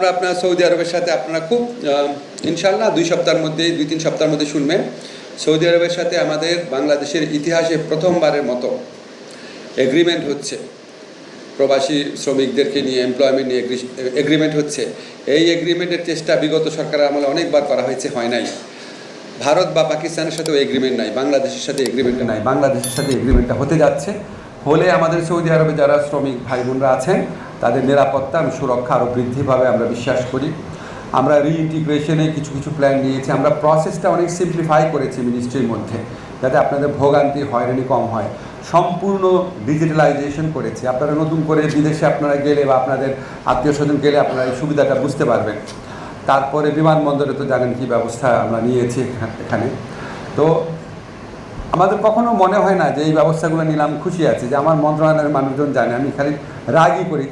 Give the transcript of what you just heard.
আমরা আপনার সৌদি আরবের সাথে আপনারা খুব ইনশাল্লাহ দুই সপ্তাহের মধ্যে, দুই তিন সপ্তাহের মধ্যে শুনবেন। সৌদি আরবের সাথে আমাদের বাংলাদেশের ইতিহাসে প্রথমবারের মতো এগ্রিমেন্ট হচ্ছে। প্রবাসী শ্রমিকদেরকে নিয়ে এমপ্লয়মেন্ট নিয়ে এগ্রিমেন্ট হচ্ছে। এই এগ্রিমেন্টের চেষ্টা বিগত সরকারের আমলে অনেকবার করা হয়েছে, হয় নাই। ভারত বা পাকিস্তানের সাথেও এগ্রিমেন্ট নাই, বাংলাদেশের সাথে এগ্রিমেন্ট নাই, বাংলাদেশের সাথে এগ্রিমেন্টটা হতে যাচ্ছে। হলে আমাদের সৌদি আরবে যারা শ্রমিক ভাই বোনরা আছেন তাদের নিরাপত্তা এবং সুরক্ষা আরও বৃদ্ধি পাবে আমরা বিশ্বাস করি। আমরা রিইন্টিগ্রেশনে কিছু কিছু প্ল্যান নিয়েছি। আমরা প্রসেসটা অনেক সিম্পলিফাই করেছি মিনিস্ট্রির মধ্যে, যাতে আপনাদের ভোগান্তি হয়রানি কম হয়। সম্পূর্ণ ডিজিটালাইজেশন করেছি। আপনারা নতুন করে বিদেশে আপনারা গেলে বা আপনাদের আত্মীয় স্বজন গেলে আপনারা এই সুবিধাটা বুঝতে পারবেন। তারপরে বিমানবন্দরে তো জানেন কি ব্যবস্থা আমরা নিয়েছি এখানে। তো আমাদের কখনো মনে হয় না যে এই ব্যবস্থাগুলো নিলাম, খুশি আছে, যে আমার মন্ত্রণালয়ের মানুষজন জানে, আমি খালি রাগই করি।